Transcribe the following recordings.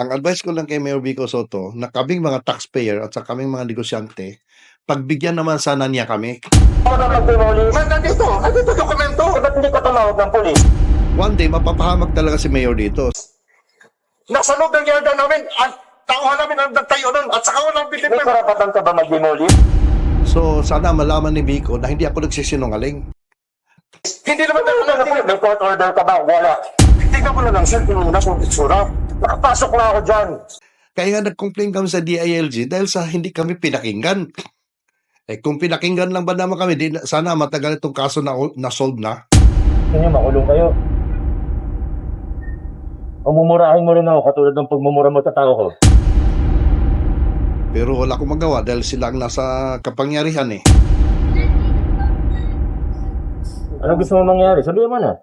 Ang advice ko lang kay Mayor Vico Soto na kaming mga taxpayer at sa kaming mga negosyante, pagbigyan naman sana niya kami. Man, nandito. Nandito dokumento. Ba't hindi ka tumawag ng polis? One day, mapapahamak talaga si Mayor dito. Nasa loob ng yarda namin. At tauhan namin ang nagtayo nun. At saka walang bilip. May karapatan ka ba mag-demolish? So, sana malaman ni Vico na hindi ako nagsisinungaling. Hindi naman tayo na May court order ka ba? Wala. Tingnan mo na lang, sir, kung nasa itsura. Nakapasok na ako dyan. Kaya nga nag-complain kami sa DILG dahil sa hindi kami pinakinggan. Eh kung pinakinggan lang ba naman kami, di, sana matagal itong kaso na, na-solve na. Gusto nyo makulong kayo. O mumurahin mo rin ako katulad ng pagmumura mo sa tao ko. Pero wala akong magawa dahil sila ang nasa kapangyarihan eh. Ano gusto mo mangyari? Sabihin mo na.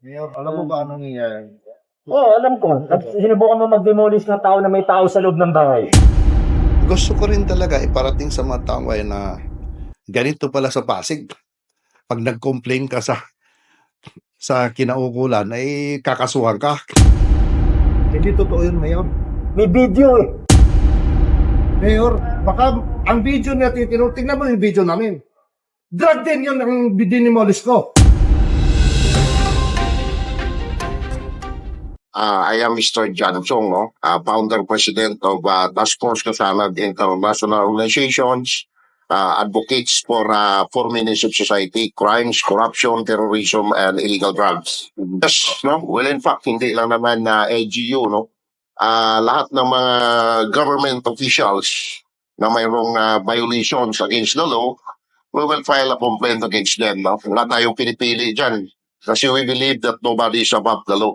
Mayor, alam mo ba anong nangyayari? Oo, alam ko. At sinubukan mo mag-demolish ng tao na may tao sa loob ng bahay. Gusto ko rin talaga iparating sa mga taong bayan na ganito pala sa Pasig. Pag nag-complain ka sa sa kinaukulan, ay kakasuhan ka. Hindi totoo yun, Mayor. May video eh. Mayor, baka ang video na titino, tingnan mo yung video namin. Drug din yun ang dinimolish ko. Uh, I am Mr. John Chong, no? uh, founder president of uh, Task Force Kasanag International Organizations, uh, advocates for uh, for menace of society, crimes, corruption, terrorism, and illegal drugs. Yes, no? Well, in fact, hindi lang naman na LGU, no? Uh, lahat ng mga government officials na mayroong uh, violations against the law, we will file a complaint against them. No? Wala tayong pinipili dyan. Kasi we believe that nobody is above the law.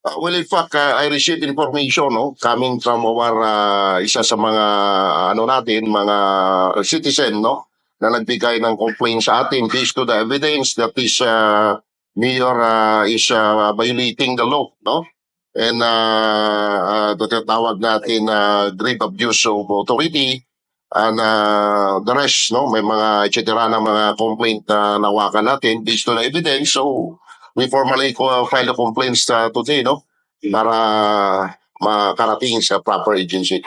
Uh, well, in fact, uh, I received information no, coming from our uh, isa sa mga ano natin, mga citizen no, na nagbigay ng complaint sa atin based to the evidence that this uh, mayor uh, is uh, violating the law, no? And uh, uh, tinatawag natin uh, grave abuse of authority and uh, the rest, no? May mga et cetera na mga complaint na nawakan natin based the evidence. So, we formally co- file a complaint sa today, no? Para makarating sa proper agency.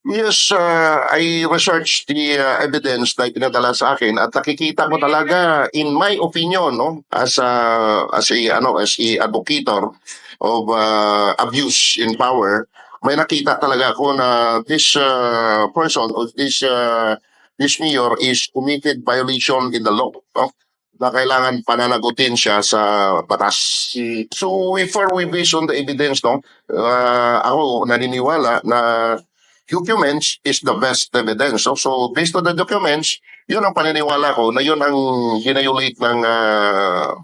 Yes, uh, I researched the uh, evidence na ipinadala sa akin at nakikita ko talaga, in my opinion, no, as a, as a, ano, as a advocator of uh, abuse in power, may nakita talaga ako na this uh, person or this uh, this mayor is committed violation in the law. No? Na kailangan pananagutin siya sa batas. So, if we based on the evidence, no, uh, ako naniniwala na documents is the best evidence. No? So, based on the documents, yun ang paniniwala ko na yun ang ginayulate ng uh,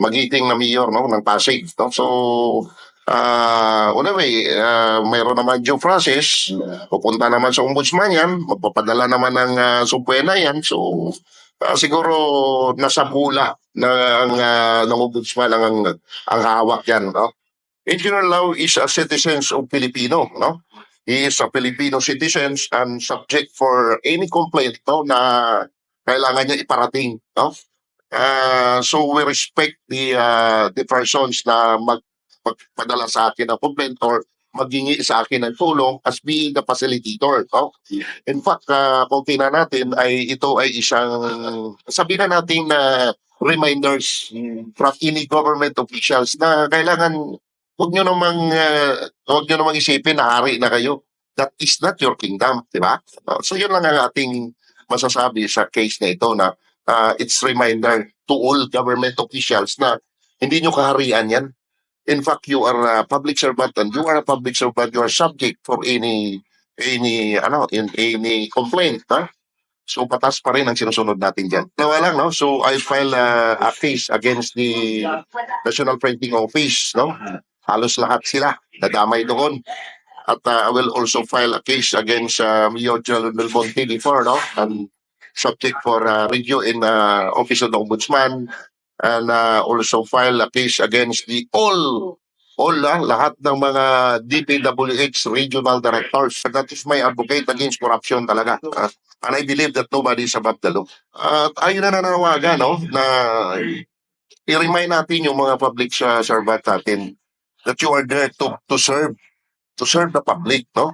magiting na mayor no, ng Pasig. No? So, uh, anyway, uh, mayroon naman due process. Pupunta naman sa ombudsman yan. Magpapadala naman ng uh, subpoena yan. So, Ah, siguro nasa bula na ang uh, ng ombudsman ang, ang ang hawak yan, no? Engineer Lau is a citizen of Filipino, no? He is a Filipino citizen and subject for any complaint, no, na kailangan niya iparating, no? Uh, so we respect the uh, the persons na mag magpadala sa akin ng complaint or maghingi sa akin ng tulong as being the facilitator. No? In fact, uh, kung tingnan natin, ay ito ay isang, sabihin na natin na reminders from any government officials na kailangan huwag nyo namang, uh, huwag nyo namang isipin na hari na kayo. That is not your kingdom, di ba? Uh, so yun lang ang ating masasabi sa case na ito na uh, it's reminder to all government officials na hindi nyo kaharian yan in fact you are a public servant and you are a public servant. You are subject for any any ano in any complaint ha? So patas pa rin ang sinusunod natin diyan Dalawa lang no? So I file uh, a case against the National Printing Office no? Halos lahat sila nadamay doon. At uh, I will also file a case against uh, Mayor Joel Belmonte before no? And subject for uh, review in uh, Office of the Ombudsman and uh, also file a case against the all all ah, lahat ng mga DPWH regional directors. That is my advocate against corruption talaga. Ah, and I believe that nobody is above the law. At ayun na nananawagan, no, na i-remind natin yung mga public uh, servant natin that you are there to, to serve to serve the public, no?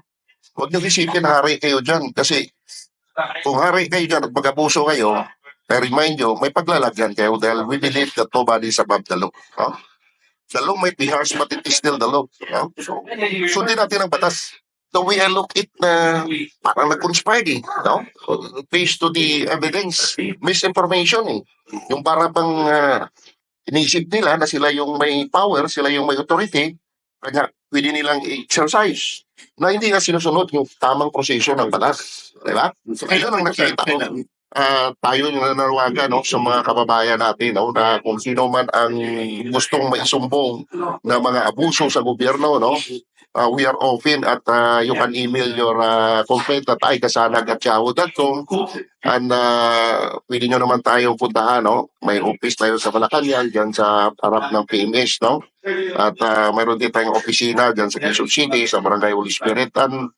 Huwag niyo isipin hari kayo dyan kasi kung hari kayo dyan at mag-abuso kayo, I remind you, may paglalagyan kayo dahil we believe that nobody is above the law. No? The law might be harsh, but it is still the law. No? So, sundin natin ang batas. So we are look it na parang nag-conspired eh. No? Based to the evidence, misinformation eh. Yung para pang uh, inisip nila na sila yung may power, sila yung may authority, kanya pwede nilang exercise na hindi na sinusunod yung tamang proseso ng batas. Di ba? So, ayun ang nakita ko. Ah, tayo nananawagan no, sa mga kababayan natin no, na kung sino man ang gustong maisumbong na mga abuso sa gobyerno, no, ah, we are open at ah, you can email your uh, complaint at ikasanag.yahoo.com and uh, pwede nyo naman tayo puntahan, no? May office tayo sa Malacanang, dyan sa harap ng PMS, no? At ah, mayroon din tayong opisina dyan sa Quezon City, sa Barangay Holy Spirit. And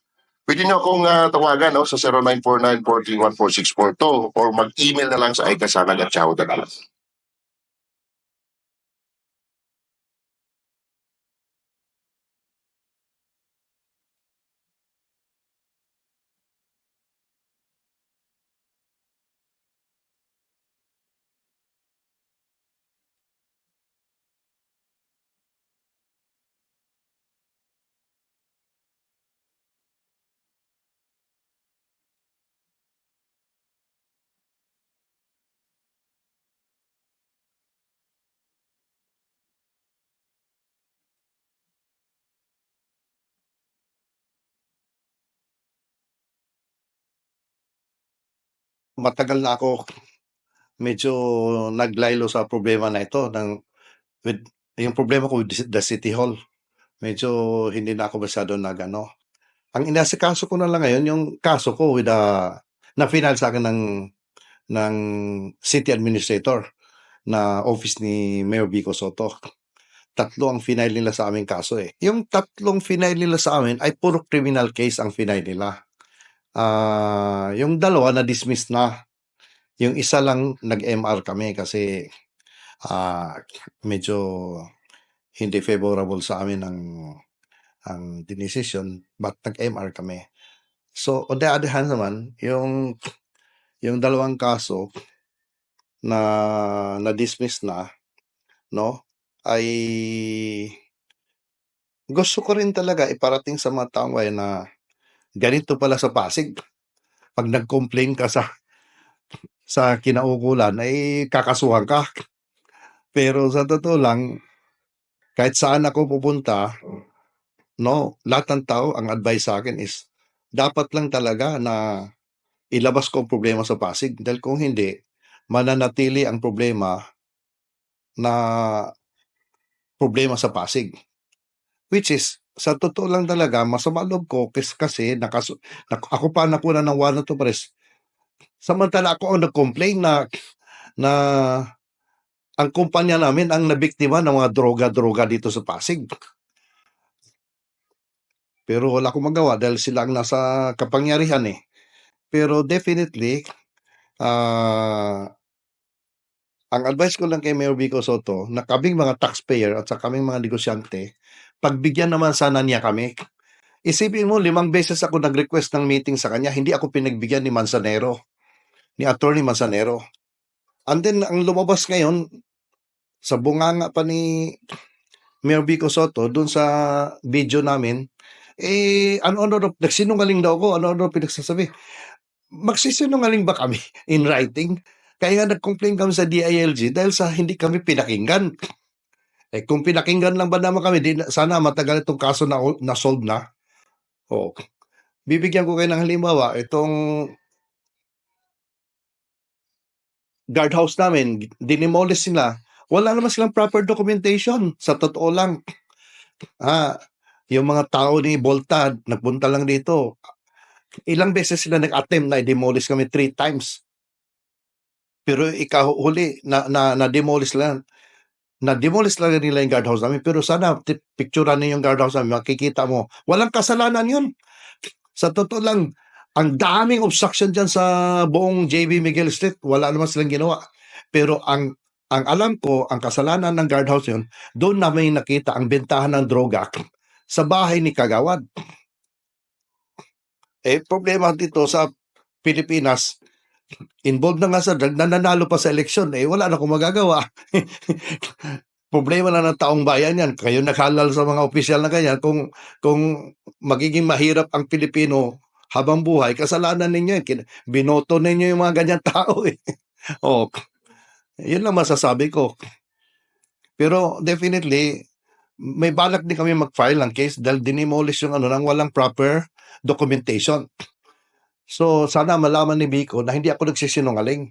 pwede nyo akong ah, tawagan no, sa 0949-431-4642 or mag-email na lang sa ikasanag.yahoo.com. Matagal na ako medyo naglaylo sa problema na ito ng with yung problema ko with the City Hall. Medyo hindi na ako masyado nag-ano. Ang inasikaso ko na lang ngayon yung kaso ko with the na final sa akin ng ng city administrator na office ni Mayor Vico Soto. Tatlo ang final nila sa aming kaso eh. Yung tatlong final nila sa amin ay puro criminal case ang final nila. Ah, yung dalawa na dismiss na. Yung isa lang nag-MR kami kasi ah, medyo hindi favorable sa amin ang ang decision but nag-MR kami. So on the other hand naman, yung yung dalawang kaso na na-dismiss na no ay gusto ko rin talaga iparating sa mga bayan na ganito pala sa Pasig. Pag nag-complain ka sa sa kinaukulan ay kakasuhan ka. Pero sa totoo lang, kahit saan ako pupunta, no, lahat ng tao, ang advice sa akin is, dapat lang talaga na ilabas ko ang problema sa Pasig. Dahil kung hindi, mananatili ang problema na problema sa Pasig. Which is, sa totoo lang talaga, masama loob ko kasi, kasi nakasu, nak, ako pa nakuna ng warrant to press. Samantala ako ang nag-complain na na ang kumpanya namin ang nabiktima ng mga droga-droga dito sa Pasig. Pero wala akong magawa dahil sila ang nasa kapangyarihan eh. Pero definitely, ah ang advice ko lang kay Mayor Vico Soto, na kaming mga taxpayer at sa kaming mga negosyante, pagbigyan naman sana niya kami. Isipin mo, limang beses ako nag-request ng meeting sa kanya, hindi ako pinagbigyan ni Manzanero, ni Attorney Manzanero. And then, ang lumabas ngayon, sa bunganga pa ni Mayor Vico Soto, dun sa video namin, eh, ano-ano, nagsinungaling daw ako, ano-ano pinagsasabi. Magsisinungaling ba kami in writing? Kaya nga nag-complain kami sa DILG dahil sa hindi kami pinakinggan. Eh kung pinakinggan lang ba naman kami, di, na- sana matagal itong kaso na, na solve na. Oh. Bibigyan ko kayo ng halimbawa, itong guardhouse namin, dinimolish nila. Wala naman silang proper documentation. Sa totoo lang. Ah, yung mga tao ni Volta, nagpunta lang dito. Ilang beses sila nag-attempt na i-demolish kami three times. Pero ikaw huli na na na-demolish lang. Na-demolish lang nila yung guardhouse namin. Pero sana picturean niyo yung guardhouse namin, makikita mo. Walang kasalanan yun. Sa totoo lang, ang daming obstruction dyan sa buong JB Miguel Street. Wala naman silang ginawa. Pero ang ang alam ko, ang kasalanan ng guardhouse yun, doon namin nakita ang bentahan ng droga sa bahay ni Kagawad. Eh, problema dito sa Pilipinas, involved na nga sa drug, nananalo pa sa eleksyon, eh wala na akong magagawa. problema na ng taong bayan yan. Kayo naghalal sa mga opisyal na ganyan. Kung, kung magiging mahirap ang Pilipino habang buhay, kasalanan ninyo. Kin- Binoto ninyo yung mga ganyan tao eh. oh, yun lang masasabi ko. Pero definitely, may balak din kami mag-file ng case dahil dinimolish yung ano nang walang proper documentation. So, sana malaman ni Biko na hindi ako nagsisinungaling.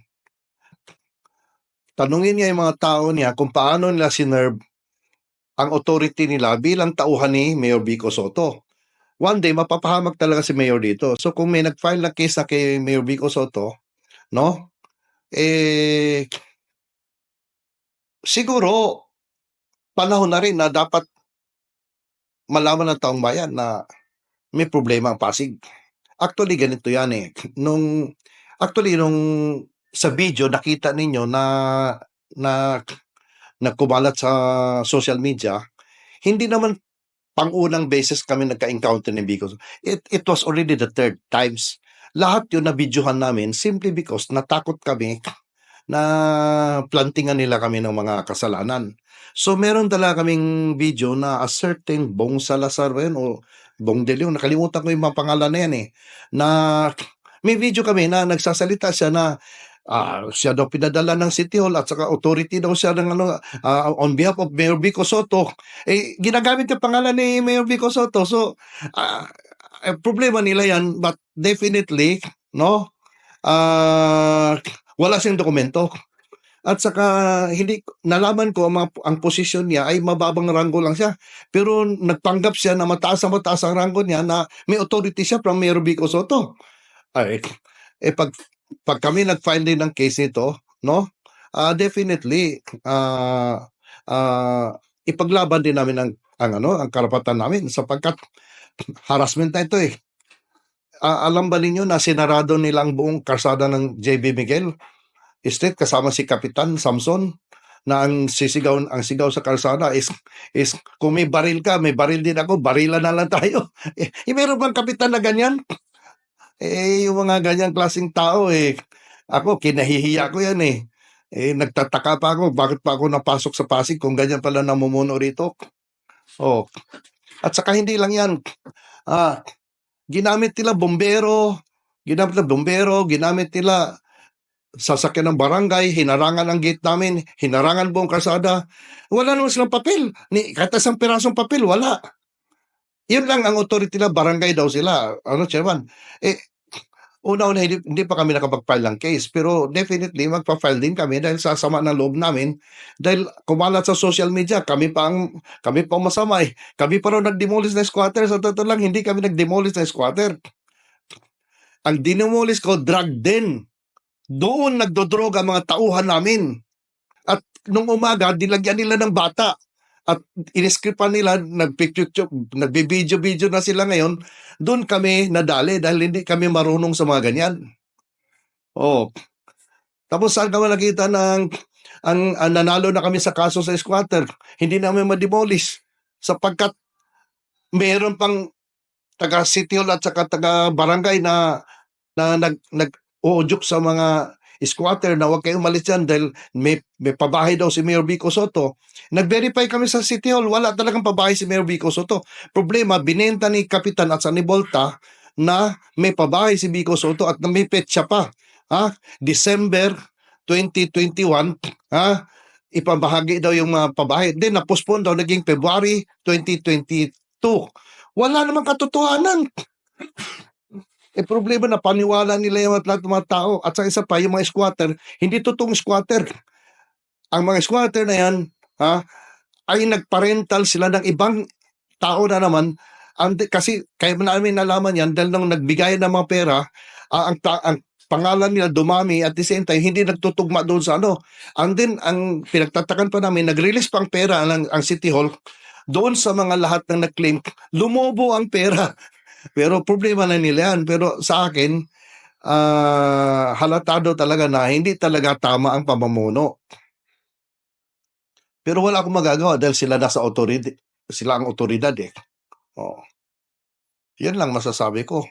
Tanungin niya yung mga tao niya kung paano nila sinerve ang authority nila bilang tauhan ni Mayor Biko Soto. One day, mapapahamak talaga si Mayor dito. So, kung may nag-file na case na kay Mayor Biko Soto, no? Eh, siguro, panahon na rin na dapat malaman ng taong bayan na may problema ang Pasig. Actually, ganito yan eh. Nung, actually, nung sa video, nakita ninyo na, na, nagkumalat sa social media, hindi naman pang-unang beses kami nagka-encounter ni Biko. It, it was already the third times. Lahat yun na videohan namin simply because natakot kami na plantingan nila kami ng mga kasalanan. So meron talaga kaming video na a certain Bong Salazar ba yun, o Bong De Leon, nakalimutan ko yung mga pangalan na yan eh, na may video kami na nagsasalita siya na ah, siya daw pinadala ng City Hall at saka authority daw siya ng ano, ah, on behalf of Mayor Vico Soto. Eh, ginagamit yung pangalan ni Mayor Vico Soto. So, ah, eh, problema nila yan, but definitely, no, ah, wala siyang dokumento. At saka hindi nalaman ko ang, ang posisyon niya ay mababang ranggo lang siya. Pero nagpanggap siya na mataas na mataas ang ranggo niya na may authority siya from Mayor Vico Soto. Ay, eh pag pag kami nag-file din ng case nito, no? ah definitely ah ah, ipaglaban din namin ang ang ano, ang karapatan namin sapagkat harassment na ito eh. Ah, alam ba ninyo na sinarado nilang buong karsada ng JB Miguel Street kasama si Kapitan Samson na ang sisigaw ang sigaw sa kalsada is is kung may baril ka, may baril din ako, barilan na lang tayo. Eh, eh meron bang kapitan na ganyan? Eh, yung mga ganyang klaseng tao eh, ako kinahihiya ko yan eh. Eh, nagtataka pa ako, bakit pa ako napasok sa Pasig kung ganyan pala namumuno rito? Oh. At saka hindi lang yan. Ah, ginamit nila bombero, ginamit nila bombero, ginamit nila sasakyan ng barangay, hinarangan ang gate namin, hinarangan buong kalsada. Wala naman silang papel. Ni, kahit isang pirasong papel, wala. Yun lang ang authority nila, barangay daw sila. Ano, chairman? Eh, una-una, hindi, hindi pa kami nakapag-file ng case. Pero definitely, magpa-file din kami dahil sa sama ng loob namin. Dahil kumalat sa social media, kami pa ang, kami pa ang masama eh. Kami pa raw nag-demolish na squatter. Sa totoo lang, hindi kami nag-demolish na squatter. Ang dinemolish ko, drug den. Doon nagdodroga mga tauhan namin. At nung umaga, dilagyan nila ng bata. At iniskripan nila, nagpicture, nagbi-video-video na sila ngayon. Doon kami nadali dahil hindi kami marunong sa mga ganyan. Oh. Tapos saan ka nakita ng ang, ang nanalo na kami sa kaso sa squatter? Hindi namin ma-demolish sapagkat meron pang taga City Hall at saka taga barangay na na nag nag sa mga squatter na huwag kayong umalis dyan dahil may, may pabahay daw si Mayor Vico Soto. Nag-verify kami sa City Hall, wala talagang pabahay si Mayor Vico Soto. Problema, binenta ni Kapitan at sa ni Volta na may pabahay si Vico Soto at na may petsa pa. Ha? December 2021, ha? Ipabahagi daw yung mga pabahay. Then, na-postpone daw, naging February 2022. Wala namang katotohanan. Eh problema na paniwala nila yung lahat mga tao at sa isa pa yung mga squatter, hindi totoong squatter. Ang mga squatter na yan, ha, ay nagparental sila ng ibang tao na naman ang, kasi kaya namin nalaman yan dahil nung nagbigay ng mga pera, ah, ang, ta- ang pangalan nila dumami at the same time hindi nagtutugma doon sa ano. And then ang pinagtatakan pa namin, nag-release pang pera ang, ang City Hall doon sa mga lahat ng nag-claim, lumobo ang pera. Pero problema na nila yan. Pero sa akin, ah halatado talaga na hindi talaga tama ang pamumuno. Pero wala akong magagawa dahil sila nasa authority, sila ang otoridad eh. Oo. Yan lang masasabi ko.